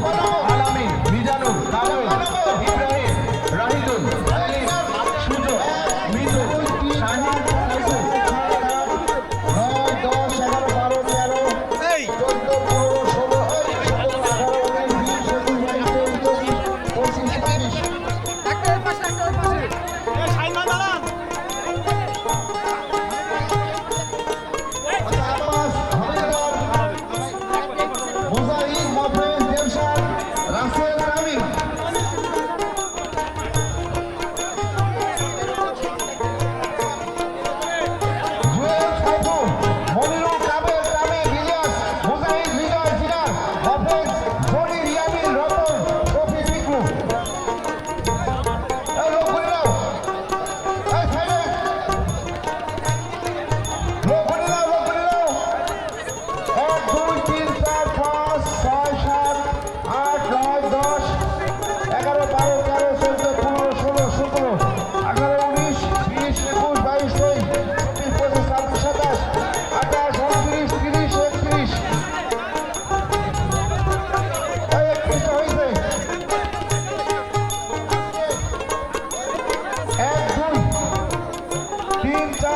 ¡Vamos!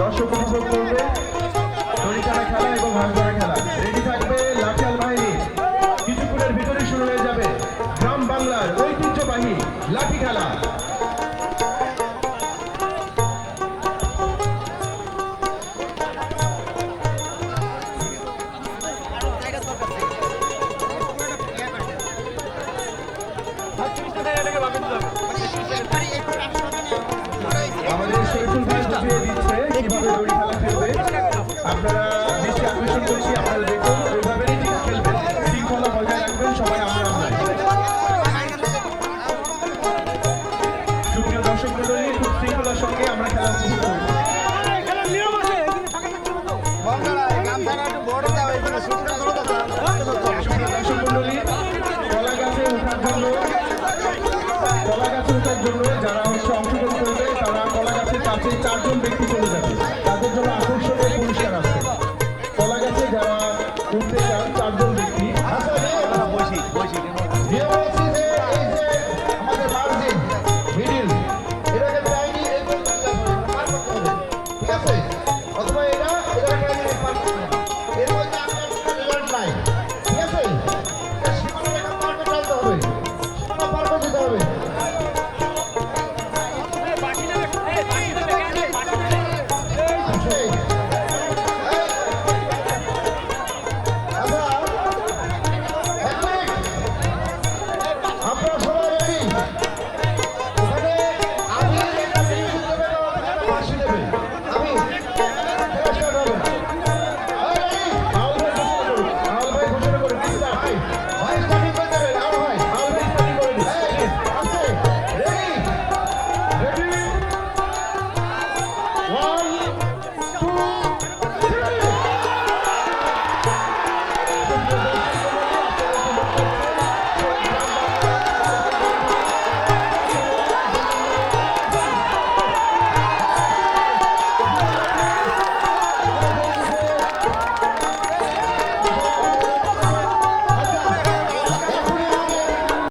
দশ উপভোগ করবে দড়িটানা এবং হাঁসডানা খেলা। রেডি থাকবে লাঠিয়াল বাহিনী। হয়ে যাবে গ্রাম বাংলার ঐতিহ্যবাহী লাঠি খেলা। Obrigado.